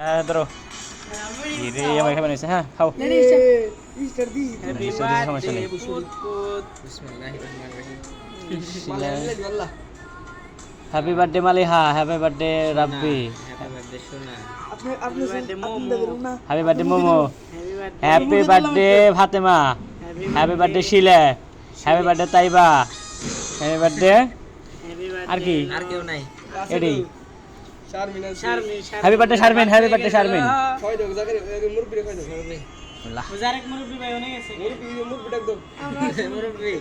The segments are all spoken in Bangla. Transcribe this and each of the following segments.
হ্যাঁ ধরো রে আমার খাবার নিয়েছে হ্যাঁ খাও সমস্যা নেই। Happy birthday Maliha happy birthday Rabbi happy birthday Momo. Happy birthday Momo happy birthday happy birthday Fatema happy birthday Shile happy birthday Taiba happy birthday আর কি আর কেউ নাই Sharmin happy birthday Sharmin happy birthday Sharmin কই দাও জায়গা মুরব্বি কই দাও আল্লাহ। মুজারেক মুরব্বি ভাই অনেক আছে। মুরব্বি মুরব্বি ডাক দাও মুরব্বি।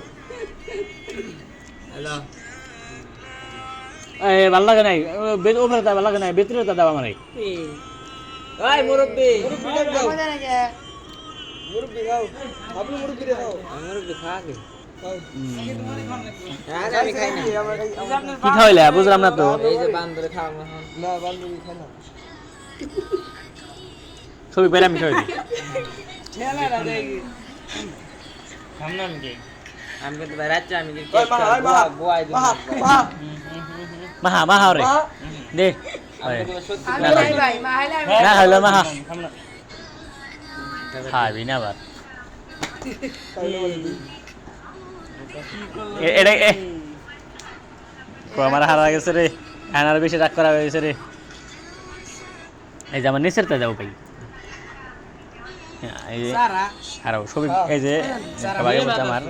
হ্যালো এ ভালো লাগে নাই? বেদ ওপরে তা ভালো লাগে নাই? ভিতরে তা দাও আমারে। ওই মুরব্বি। মুরব্বি ডাক দাও মুরব্বি খাও। আপনি মুরব্বি খাও। মুরব্বি খা কি খাওয়াইলে? বুঝলাম না তো। ছবি পেলে আমি মা মাহা মাহা দে। না হলো মাহা। খাবি না আবার। এটা আমার হারা গেছে রে। আনার বেশি রাগ করা হয়ে রে। এই যে আমার নিচের তা যাও ভাই। হ্যাঁ, এই যে সারা। হারাও ছবি এই যে সবাই আমার।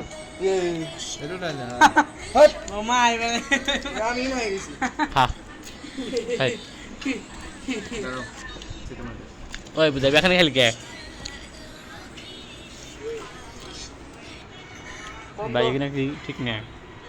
ওই বুঝাবি এখানে খেলি কে ভাই নাকি ঠিক না